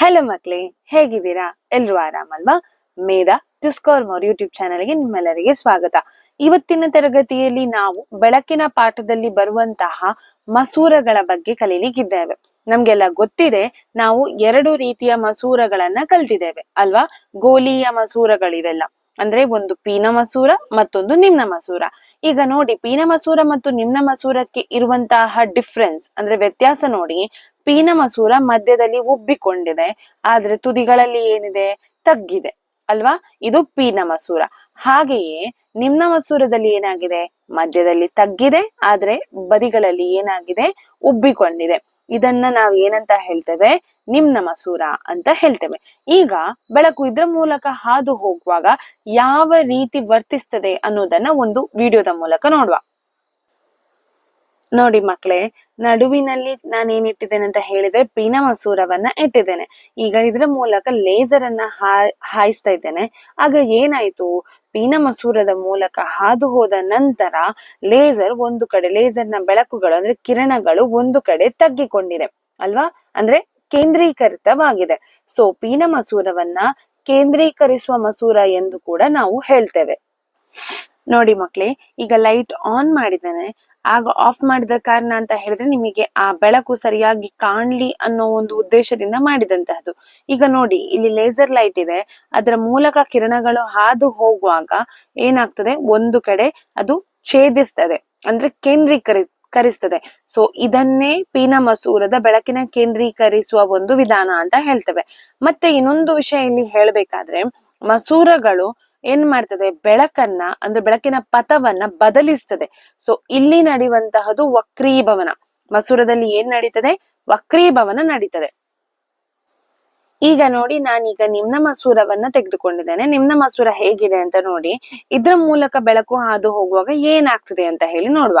Hello ಮಕ್ಳೇ, ಹೇಗಿದ್ದೀರಾ? ಎಲ್ರು ಆರಾಮಲ್ವಾ? ಮೇಧಾ ಟಿಸ್ಕೋರ್ ಮೋರ್ ಯೂಟ್ಯೂಬ್ ಚಾನೆಲ್ಗೆ ನಿಮ್ಮೆಲ್ಲರಿಗೆ ಸ್ವಾಗತ. ಇವತ್ತಿನ ತರಗತಿಯಲ್ಲಿ ನಾವು ಬೆಳಕಿನ ಪಾಠದಲ್ಲಿ ಬರುವಂತಹ ಮಸೂರಗಳ ಬಗ್ಗೆ ಕಲೀಲಿಕ್ಕಿದ್ದೇವೆ. ನಮ್ಗೆಲ್ಲ ಗೊತ್ತಿದೆ, ನಾವು ಎರಡು ರೀತಿಯ ಮಸೂರಗಳನ್ನ ಕಲ್ತಿದ್ದೇವೆ, ಅಲ್ವಾ? ಗೋಲಿಯ ಮಸೂರಗಳಿವೆಲ್ಲ. ಅಂದ್ರೆ ಒಂದು ಪೀನ ಮಸೂರ ಮತ್ತೊಂದು ನಿಮ್ನ ಮಸೂರ. ಈಗ ನೋಡಿ, ಪೀನ ಮಸೂರ ಮತ್ತು ನಿಮ್ನ ಮಸೂರಕ್ಕೆ ಇರುವಂತಹ ಡಿಫ್ರೆನ್ಸ್ ಅಂದ್ರೆ ವ್ಯತ್ಯಾಸ ನೋಡಿ, ಪೀನ ಮಸೂರ ಮಧ್ಯದಲ್ಲಿ ಉಬ್ಬಿಕೊಂಡಿದೆ, ಆದ್ರೆ ತುದಿಗಳಲ್ಲಿ ಏನಿದೆ? ತಗ್ಗಿದೆ, ಅಲ್ವಾ? ಇದು ಪೀನ ಮಸೂರ. ಹಾಗೆಯೇ ನಿಮ್ನ ಮಸೂರದಲ್ಲಿ ಏನಾಗಿದೆ? ಮಧ್ಯದಲ್ಲಿ ತಗ್ಗಿದೆ, ಆದ್ರೆ ಬದಿಗಳಲ್ಲಿ ಏನಾಗಿದೆ? ಉಬ್ಬಿಕೊಂಡಿದೆ. ಇದನ್ನ ನಾವ್ ಏನಂತ ಹೇಳ್ತೇವೆ? ನಿಮ್ನ ಮಸೂರ ಅಂತ ಹೇಳ್ತೇವೆ. ಈಗ ಬೆಳಕು ಇದ್ರ ಮೂಲಕ ಹಾದು ಹೋಗುವಾಗ ಯಾವ ರೀತಿ ವರ್ತಿಸ್ತದೆ ಅನ್ನೋದನ್ನ ಒಂದು ವಿಡಿಯೋದ ಮೂಲಕ ನೋಡುವ. ನೋಡಿ ಮಕ್ಳೇ, ನಡುವಿನಲ್ಲಿ ನಾನು ಏನಿಟ್ಟಿದ್ದೇನೆ ಅಂತ ಹೇಳಿದ್ರೆ ಪೀನ ಮಸೂರವನ್ನ ಇಟ್ಟಿದ್ದೇನೆ. ಈಗ ಇದ್ರ ಮೂಲಕ ಲೇಸರ್ ಅನ್ನ ಹಾಯಿಸ್ತಾ ಇದ್ದೇನೆ. ಆಗ ಏನಾಯ್ತು? ಪೀನ ಮಸೂರದ ಮೂಲಕ ಹಾದು ಹೋದ ನಂತರ ಲೇಸರ್ ಒಂದು ಕಡೆ, ಲೇಸರ್ನ ಬೆಳಕುಗಳು ಅಂದ್ರೆ ಕಿರಣಗಳು ಒಂದು ಕಡೆ ತಗ್ಗಿಕೊಂಡಿದೆ ಅಲ್ವಾ? ಅಂದ್ರೆ ಕೇಂದ್ರೀಕರಿತವಾಗಿದೆ. ಸೊ ಪೀನ ಮಸೂರವನ್ನ ಕೇಂದ್ರೀಕರಿಸುವ ಮಸೂರ ಎಂದು ಕೂಡ ನಾವು ಹೇಳ್ತೇವೆ. ನೋಡಿ ಮಕ್ಳೇ, ಈಗ ಲೈಟ್ ಆನ್ ಮಾಡಿದ್ದೇನೆ. ಆಗ ಆಫ್ ಮಾಡಿದ ಕಾರಣ ಅಂತ ಹೇಳಿದ್ರೆ ನಿಮಗೆ ಆ ಬೆಳಕು ಸರಿಯಾಗಿ ಕಾಣ್ಲಿ ಅನ್ನೋ ಒಂದು ಉದ್ದೇಶದಿಂದ ಮಾಡಿದಂತಹದ್ದು. ಈಗ ನೋಡಿ, ಇಲ್ಲಿ ಲೇಸರ್ ಲೈಟ್ ಇದೆ. ಅದರ ಮೂಲಕ ಕಿರಣಗಳು ಹಾದು ಹೋಗುವಾಗ ಏನಾಗ್ತದೆ? ಒಂದು ಕಡೆ ಅದು ಛೇದಿಸ್ತದೆ. ಅಂದ್ರೆ ಕೇಂದ್ರೀಕರಿ, ಕರಿಸ್ತದೆ. ಸೊ ಇದನ್ನೇ ಪೀನ ಮಸೂರದ ಬೆಳಕಿನ ಕೇಂದ್ರೀಕರಿಸುವ ಒಂದು ವಿಧಾನ ಅಂತ ಹೇಳ್ತೇವೆ. ಮತ್ತೆ ಇನ್ನೊಂದು ವಿಷಯ ಇಲ್ಲಿ ಹೇಳ್ಬೇಕಾದ್ರೆ ಮಸೂರಗಳು ಏನ್ ಮಾಡ್ತದೆ? ಬೆಳಕನ್ನ, ಅಂದ್ರೆ ಬೆಳಕಿನ ಪಥವನ್ನ ಬದಲಿಸ್ತದೆ. ಸೊ ಇಲ್ಲಿ ನಡೆಯುವಂತಹದ್ದು ವಕ್ರೀಭವನ. ಮಸೂರದಲ್ಲಿ ಏನ್ ನಡೀತದೆ? ವಕ್ರೀಭವನ ನಡೀತದೆ. ಈಗ ನೋಡಿ, ನಾನೀಗ ನಿಮ್ನ ಮಸೂರವನ್ನ ತೆಗೆದುಕೊಂಡಿದ್ದೇನೆ. ನಿಮ್ನ ಮಸೂರ ಹೇಗಿದೆ ಅಂತ ನೋಡಿ, ಇದ್ರ ಮೂಲಕ ಬೆಳಕು ಹಾದು ಹೋಗುವಾಗ ಏನಾಗ್ತದೆ ಅಂತ ಹೇಳಿ ನೋಡುವ.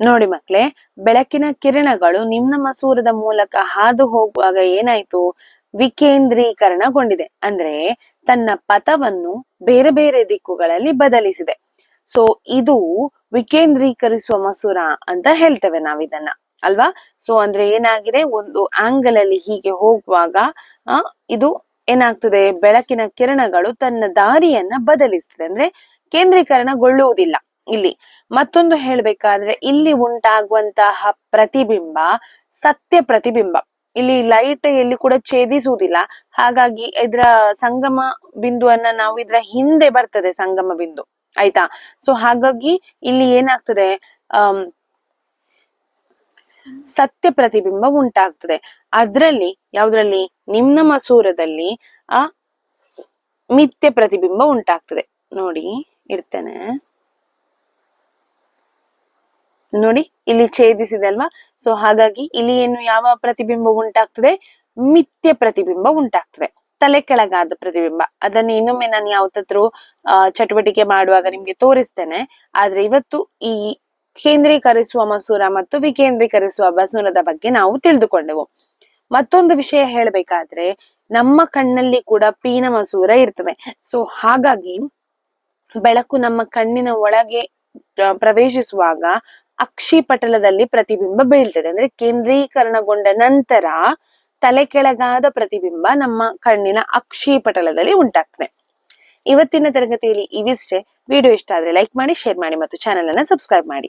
ನೋಡಿ ಮಕ್ಳೇ, ಬೆಳಕಿನ ಕಿರಣಗಳು ನಿಮ್ನ ಮಸೂರದ ಮೂಲಕ ಹಾದು ಹೋಗುವಾಗ ಏನಾಯ್ತು? ವಿಕೇಂದ್ರೀಕರಣಗೊಂಡಿದೆ. ಅಂದ್ರೆ ತನ್ನ ಪಥವನ್ನು ಬೇರೆ ಬೇರೆ ದಿಕ್ಕುಗಳಲ್ಲಿ ಬದಲಿಸಿದೆ. ಸೊ ಇದು ವಿಕೇಂದ್ರೀಕರಿಸುವ ಮಸೂರ ಅಂತ ಹೇಳ್ತೇವೆ ನಾವಿದನ್ನ, ಅಲ್ವಾ? ಸೊ ಅಂದ್ರೆ ಏನಾಗಿದೆ? ಒಂದು ಆಂಗಲ್ ಅಲ್ಲಿ ಹೀಗೆ ಹೋಗುವಾಗ ಇದು ಏನಾಗ್ತದೆ? ಬೆಳಕಿನ ಕಿರಣಗಳು ತನ್ನ ದಾರಿಯನ್ನ ಬದಲಿಸ್ತದೆ. ಅಂದ್ರೆ ಕೇಂದ್ರೀಕರಣಗೊಳ್ಳುವುದಿಲ್ಲ ಇಲ್ಲಿ. ಮತ್ತೊಂದು ಹೇಳ್ಬೇಕಾದ್ರೆ, ಇಲ್ಲಿ ಉಂಟಾಗುವಂತಹ ಪ್ರತಿಬಿಂಬ ಸತ್ಯ ಪ್ರತಿಬಿಂಬ. ಇಲ್ಲಿ ಲೈಟ್ ಎಲ್ಲಿ ಕೂಡ ಛೇದಿಸುವುದಿಲ್ಲ. ಹಾಗಾಗಿ ಇದರ ಸಂಗಮ ಬಿಂದುವನ್ನ ನಾವು ಇದರ ಹಿಂದೆ ಬರ್ತದೆ ಸಂಗಮ ಬಿಂದು. ಆಯ್ತಾ? ಸೊ ಹಾಗಾಗಿ ಇಲ್ಲಿ ಏನಾಗ್ತದೆ? ಅಹ್ ಸತ್ಯ ಪ್ರತಿಬಿಂಬ ಉಂಟಾಗ್ತದೆ. ಅದ್ರಲ್ಲಿ, ಯಾವ್ದ್ರಲ್ಲಿ? ನಿಮ್ನ ಮಸೂರದಲ್ಲಿ ಆ ಮಿಥ್ಯ ಪ್ರತಿಬಿಂಬ ಉಂಟಾಗ್ತದೆ. ನೋಡಿ ಇಡ್ತೇನೆ ನೋಡಿ, ಇಲ್ಲಿ ಛೇದಿಸಿದೆ ಅಲ್ವಾ? ಸೊ ಹಾಗಾಗಿ ಇಲ್ಲಿ ಏನು ಯಾವ ಪ್ರತಿಬಿಂಬ ಉಂಟಾಗ್ತದೆ? ಮಿಥ್ಯ ಪ್ರತಿಬಿಂಬ ಉಂಟಾಗ್ತದೆ. ತಲೆ ಕೆಳಗಾದ ಪ್ರತಿಬಿಂಬ. ಅದನ್ನ ಇನ್ನೊಮ್ಮೆ ನಾನು ಯಾವತ್ತಾದ್ರೂ ಚಟುವಟಿಕೆ ಮಾಡುವಾಗ ನಿಮ್ಗೆ ತೋರಿಸ್ತೇನೆ. ಆದ್ರೆ ಇವತ್ತು ಈ ಕೇಂದ್ರೀಕರಿಸುವ ಮಸೂರ ಮತ್ತು ವಿಕೇಂದ್ರೀಕರಿಸುವ ಮಸೂರದ ಬಗ್ಗೆ ನಾವು ತಿಳಿದುಕೊಂಡೆವು. ಮತ್ತೊಂದು ವಿಷಯ ಹೇಳ್ಬೇಕಾದ್ರೆ, ನಮ್ಮ ಕಣ್ಣಲ್ಲಿ ಕೂಡ ಪೀನ ಮಸೂರ ಇರ್ತದೆ. ಸೊ ಹಾಗಾಗಿ ಬೆಳಕು ನಮ್ಮ ಕಣ್ಣಿನ ಒಳಗೆ ಪ್ರವೇಶಿಸುವಾಗ ಅಕ್ಷಿಪಟಲದಲ್ಲಿ ಪ್ರತಿಬಿಂಬ ಬೀಳ್ತದೆ. ಅಂದ್ರೆ ಕೇಂದ್ರೀಕರಣಗೊಂಡ ನಂತರ ತಲೆ ಕೆಳಗಾದ ಪ್ರತಿಬಿಂಬ ನಮ್ಮ ಕಣ್ಣಿನ ಅಕ್ಷಿಪಟಲದಲ್ಲಿ ಉಂಟಾಗ್ತದೆ. ಇವತ್ತಿನ ತರಗತಿಯಲ್ಲಿ ಇವಿಷ್ಟೇ. ವಿಡಿಯೋ ಇಷ್ಟ ಆದ್ರೆ ಲೈಕ್ ಮಾಡಿ ಶೇರ್ ಮಾಡಿ ಮತ್ತು ಚಾನೆಲ್ ಅನ್ನ ಸಬ್ಸ್ಕ್ರೈಬ್ ಮಾಡಿ.